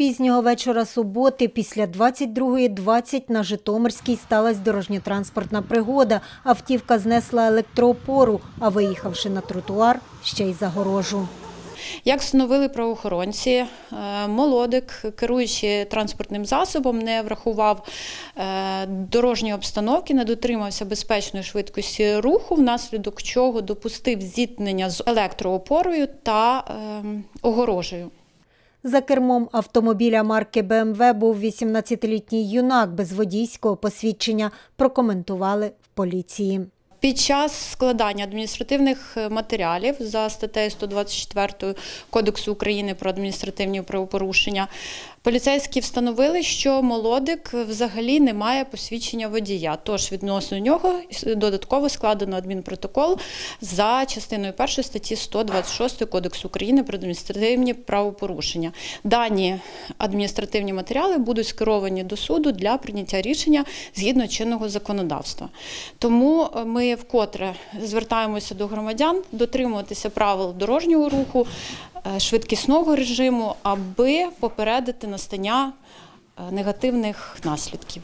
Пізнього вечора суботи після 22.20 на Житомирській сталася дорожньо-транспортна пригода. Автівка знесла електроопору, а виїхавши на тротуар, ще й загорожу. Як встановили правоохоронці, е, молодик, керуючи транспортним засобом, не врахував е, дорожньої обстановки, не дотримався безпечної швидкості руху, внаслідок чого допустив зіткнення з електроопорою та е, огорожею. За кермом автомобіля марки БМВ був 18-літній юнак без водійського посвідчення, прокоментували в поліції. Під час складання адміністративних е, матеріалів за статтею 124 Кодексу України про адміністративні правопорушення поліцейські встановили, що молодик взагалі не має посвідчення водія. Тож відносно нього додатково складено адмінпротокол за частиною 1 статті 126 Кодексу України про адміністративні правопорушення. Дані адміністративні матеріали будуть скеровані до суду для прийняття рішення згідно чинного законодавства. Тому е, ми вкотре звертаємося до громадян дотримуватися правил дорожнього руху, швидкісного режиму, аби попередити настання е, негативних наслідків.